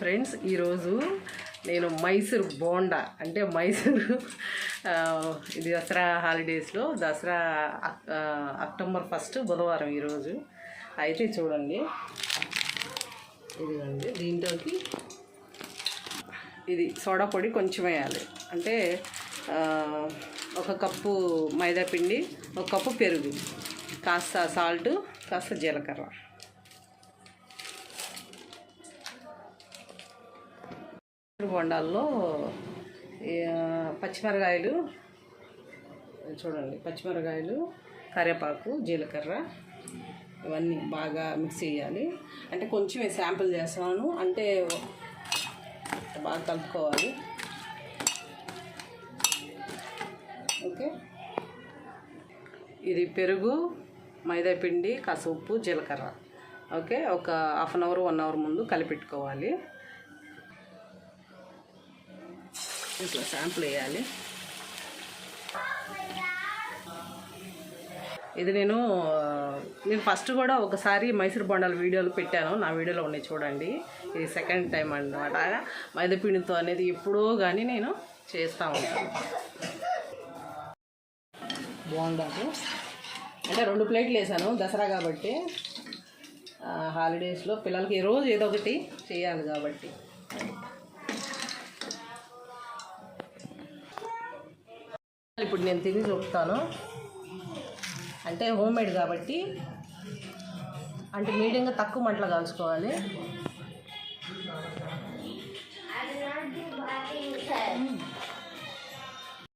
Friends ఈరోజు నేను మైసూర్ బోండా అంటే మైసూరు ఇది దసరా హాలిడేస్లో దసరా అక్టోబర్ ఫస్ట్ బుధవారం ఈరోజు. అయితే చూడండి. ఇదిగోండి దీంట్లోకి ఇది సోడా పొడి కొంచెం వేయాలి. అంటే ఒక కప్పు మైదా పిండి ఒక కప్పు పెరుగు కాస్త సాల్ట్ కాస్త జీలకర్ర. బొండాల్లో పచ్చిమిరకాయలు చూడండి పచ్చిమిరకాయలు కరివేపాకు జీలకర్ర ఇవన్నీ బాగా మిక్స్ చేయాలి. అంటే కొంచెం శాంపుల్ చేస్తాను. అంటే బాగా కలుపుకోవాలి. ఓకే. ఇది పెరుగు మైదాపిండి కాస్త ఉప్పు జీలకర్ర. ఓకే. ఒక half an hour one hour ముందు కలిపెట్టుకోవాలి. ఇట్లా శాంపుల్ వేయాలి. ఇది నేను నేను ఫస్ట్ కూడా ఒకసారి మైసూర్ బొండాల వీడియోలు పెట్టాను. నా వీడియోలో ఉన్నాయి చూడండి. ఇది సెకండ్ టైం అన్నమాట. మైదపిండితో అనేది ఎప్పుడో కానీ నేను చేస్తూ ఉంటాను. బోండాలు. అంటే రెండు ప్లేట్లు వేసాను దసరా కాబట్టి. హాలిడేస్లో పిల్లలకి రోజు ఏదో ఒకటి చేయాలి కాబట్టి. ఇప్పుడు నేను తిని చూపుతాను. అంటే హోమ్ మేడ్ కాబట్టి అంటే మీడియంగా తక్కువ మంటలు కాల్చుకోవాలి.